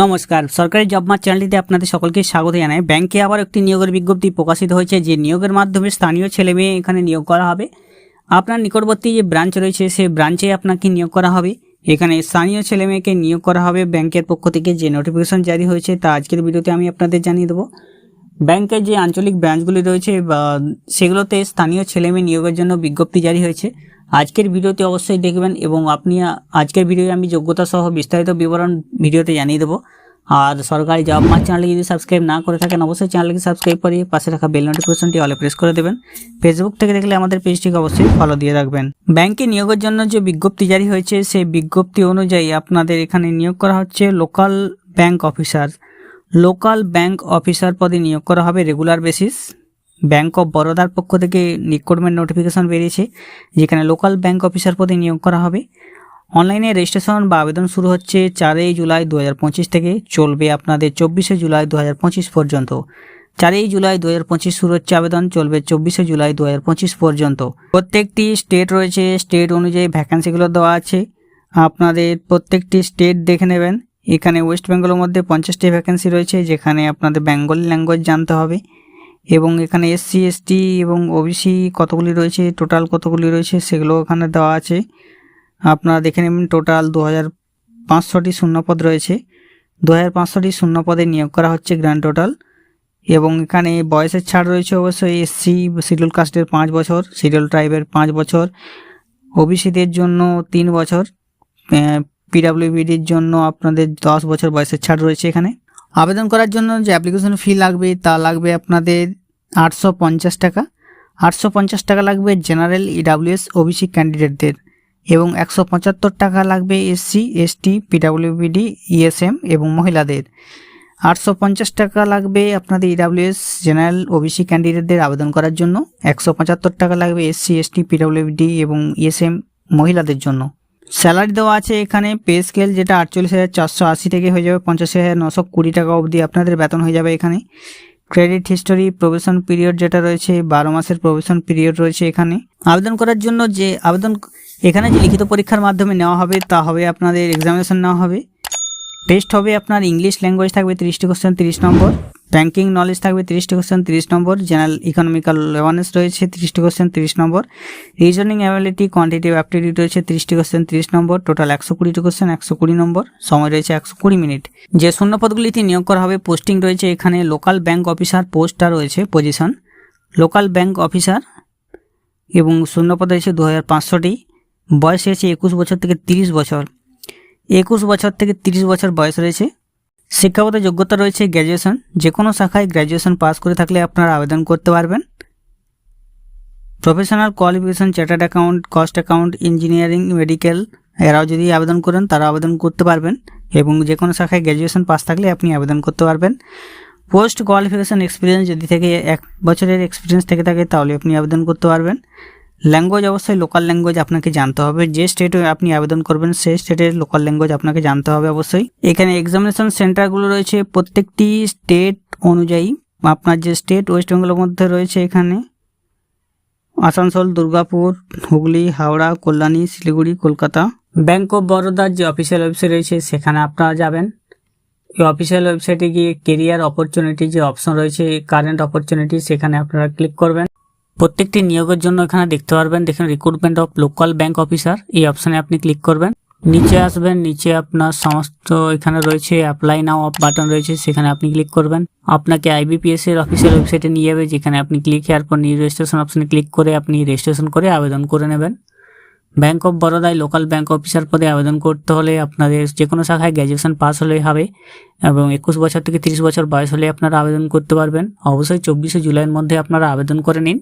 নমস্কার। সরকারি job mart চ্যানেলটিতে আপনাদের সকলকে স্বাগত জানাই। ব্যাংকে আবার একটি নিয়োগের বিজ্ঞপ্তি প্রকাশিত হয়েছে, যে নিয়োগের মাধ্যমে স্থানীয় ছেলে মেয়ে এখানে নিয়োগ করা হবে। আপনার নিকটবর্তী যে ব্রাঞ্চ রয়েছে, সেই ব্রাঞ্চে আপনাকে নিয়োগ করা হবে। এখানে স্থানীয় ছেলে মেয়েকে নিয়োগ করা হবে ব্যাংকের পক্ষ থেকে। যে নোটিফিকেশন জারি হয়েছে, তা আজকের ভিডিওতে আমি আপনাদের জানিয়ে দেবো। ব্যাংকের যে আঞ্চলিক ব্রাঞ্চগুলি রয়েছে, বা সেগুলোতে স্থানীয় ছেলেমেয়ে নিয়োগের জন্য বিজ্ঞপ্তি জারি হয়েছে। আজকের ভিডিওতে অবশ্যই দেখবেন এবং আপনি আজকের ভিডিওতে আমি যোগ্যতা সহ বিস্তারিত বিবরণ ভিডিওতে জানিয়ে দেবো। আর সরকারি জব মার্চ চ্যানেলকে যদি সাবস্ক্রাইব না করে থাকেন, অবশ্যই চ্যানেলকে সাবস্ক্রাইব করে পাশে রাখা বেল নোটিফিকেশনটি অলে প্রেস করে দেবেন। ফেসবুক থেকে দেখলে আমাদের পেজটিকে অবশ্যই ফলো দিয়ে রাখবেন। ব্যাংকে নিয়োগের জন্য যে বিজ্ঞপ্তি জারি হয়েছে, সেই বিজ্ঞপ্তি অনুযায়ী আপনাদের এখানে নিয়োগ করা হচ্ছে local bank officer local bank officer পদে নিয়োগ করা হবে রেগুলার বেসিস ব্যাংক অফ বরোদার পক্ষ থেকে রিক্রুটমেন্ট নোটিফিকেশন বেরিয়েছে, যেখানে লোকাল ব্যাংক অফিসার পদে নিয়োগ করা হবে। অনলাইনে রেজিস্ট্রেশন বা আবেদন শুরু হচ্ছে চারই জুলাই দু হাজার পঁচিশ থেকে, চলবে আপনাদের চব্বিশে জুলাই দুহাজার পঁচিশ পর্যন্ত। চারই জুলাই দুহাজার পঁচিশ শুরু হচ্ছে আবেদন, চলবে চব্বিশে জুলাই দুহাজার পঁচিশ পর্যন্ত। প্রত্যেকটি স্টেট রয়েছে স্টেট অনুযায়ী ভ্যাকান্সিগুলো দেওয়া আছে। আপনাদের প্রত্যেকটি স্টেট দেখে নেবেন। এখানে ওয়েস্ট বেঙ্গলের মধ্যে পঞ্চাশটি ভ্যাকেন্সি রয়েছে, যেখানে আপনাদের বেঙ্গলি ল্যাঙ্গুয়েজ জানতে হবে। এবং এখানে এসসি এসটি এবং ওবিসি কতগুলি রয়েছে টোটাল কতগুলি রয়েছে সেগুলো এখানে দেওয়া আছে। আপনারা দেখে নেবেন টোটাল দু হাজার পাঁচশোটি শূন্যপদ রয়েছে। দু হাজার পাঁচশোটি শূন্যপদে নিয়োগ করা হচ্ছে গ্র্যান্ড টোটাল এবং এখানে বয়সের ছাড় রয়েছে অবশ্যই এসসি শিডিউল কাস্টের পাঁচ বছর শিডিউল ট্রাইবের পাঁচ বছর ওবিসিদের জন্য তিন বছর পিডাব্লিউবিডির জন্য আপনাদের দশ বছর বয়সের ছাড় রয়েছে এখানে। আবেদন করার জন্য যে অ্যাপ্লিকেশন ফি লাগবে তা লাগবে আপনাদের আটশো পঞ্চাশ টাকা। আটশো পঞ্চাশ টাকা লাগবে জেনারেল ইডাব্লিউএস ওবিসি ক্যান্ডিডেটদের এবং একশো পঁচাত্তর টাকা লাগবে এসসি এসটি পিডাব্লিউবিডি ইএসএম এবং মহিলাদের। আটশো পঞ্চাশ টাকা লাগবে আপনাদের ইডাব্লিউএস জেনারেল ওবিসি ক্যান্ডিডেটদের আবেদন করার জন্য। একশো পঁচাত্তর টাকা লাগবে এসসি এসটি পিডাব্লিউডি এবং ইএসএম মহিলাদের জন্য। স্যালারি দেওয়া আছে এখানে পে স্কেল যেটা আটচল্লিশ হাজার চারশো আশি থেকে হয়ে যাবে পঞ্চাশ হাজার নশো কুড়ি টাকা অবধি আপনাদের বেতন হয়ে যাবে এখানে। ক্রেডিট হিস্টোরি প্রবেশন পিরিয়ড যেটা রয়েছে, বারো মাসের প্রবেশন পিরিয়ড রয়েছে এখানে। আবেদন করার জন্য যে আবেদন, এখানে যে লিখিত পরীক্ষার মাধ্যমে নেওয়া হবে তা হবে আপনাদের এক্সামিনেশন নেওয়া হবে। টেস্ট হবে আপনার ইংলিশ ল্যাঙ্গুয়েজ থাকবে তিরিশটি কোশ্চেন তিরিশ নম্বর। ব্যাঙ্কিং নলেজ থাকবে তিরিশটি কোশ্চেন তিরিশ নম্বর জেনারেল ইকোনমিক্যাল অ্যাওয়ারনেস রয়েছে তিরিশটি কোশ্চেন তিরিশ নম্বর। রিজনিং অ্যাবিলিটি কোয়ান্টিটিভ অ্যাপটিটিউড রয়েছে তিরিশটি কোশ্চেন তিরিশ নম্বর। টোটাল একশো কুড়িটি কোশ্চেন একশো কুড়ি নম্বর। সময় রয়েছে একশো কুড়ি মিনিট যে শূন্য পদগুলিতে নিয়োগ করা হবে পোস্টিং রয়েছে এখানে। লোকাল ব্যাংক অফিসার পোস্টটা রয়েছে পজিশন লোকাল ব্যাংক অফিসার এবং শূন্যপদ রয়েছে দু হাজার পাঁচশোটি। বয়স রয়েছে একুশ বছর থেকে তিরিশ বছর। একুশ বছর থেকে তিরিশ বছর বয়স রয়েছে। শিক্ষাগত যোগ্যতা রয়েছে গ্র্যাজুয়েশন যে কোনো শাখায় গ্র্যাজুয়েশন পাস করে থাকলে আপনারা আবেদন করতে পারবেন। Professional qualification chartered accountant cost accountant engineering medical এরাও যদি আবেদন করেন, তারা আবেদন করতে পারবেন এবং যে কোনো শাখায় গ্র্যাজুয়েশন পাস থাকলে আপনি আবেদন করতে পারবেন। পোস্ট কোয়ালিফিকেশন এক্সপিরিয়েন্স যদি থেকে এক বছরের এক্সপিরিয়েন্স থেকে থাকে, তাহলে আপনি আবেদন করতে পারবেন। ল্যাঙ্গুয়েজ অবশ্যই লোকাল ল্যাঙ্গুয়েজ আপনাকে জানতে হবে। যে স্টেটে আপনি আবেদন করবেন, সেই স্টেটের লোকাল ল্যাঙ্গুয়েজ আপনাকে জানতে হবে অবশ্যই। এখানে এক্সামিনেশন সেন্টারগুলো রয়েছে প্রত্যেকটি স্টেট অনুযায়ী। আপনার যে স্টেট ওয়েস্ট বেঙ্গলের মধ্যে রয়েছে এখানে। আসানসোল, দুর্গাপুর, হুগলি, হাওড়া, কল্যাণী, শিলিগুড়ি, কলকাতা। ব্যাংক অফ বরোদার যে অফিসিয়াল ওয়েবসাইট রয়েছে, সেখানে আপনারা যাবেন। এই অফিসিয়াল ওয়েবসাইটে গিয়ে কেরিয়ার অপরচুনিটি যে অপশন রয়েছে কারেন্ট অপরচুনিটি সেখানে আপনারা ক্লিক করবেন। প্রত্যেকটি নিয়োগের জন্য এখানে দেখতে পারবেন, দেখেন recruitment of local bank officer এই অপশানে আপনি ক্লিক করবেন। নিচে আসবেন, নিচে আপনার সমস্ত এখানে রয়েছে অ্যাপ্লাই নাও বাটন রয়েছে, সেখানে আপনি ক্লিক করবেন। আপনাকে আইবিপিএস এর অফিসিয়াল ওয়েবসাইটে নিয়ে যাবে, যেখানে আপনি ক্লিক হেয়ার পর নিউ রেজিস্ট্রেশন অপশানে ক্লিক করে আপনি রেজিস্ট্রেশন করে আবেদন করে নেবেন। ব্যাংক অফ বরোদায় লোকাল ব্যাংক অফিসার পদে আবেদন করতে হলে আপনাদের যে কোনো শাখায় গ্র্যাজুয়েশন পাস হলেই হবে এবং একুশ বছর থেকে তিরিশ বছর বয়স হলে আপনারা আবেদন করতে পারবেন। অবশ্যই চব্বিশে জুলাইয়ের মধ্যে আপনারা আবেদন করে নিন।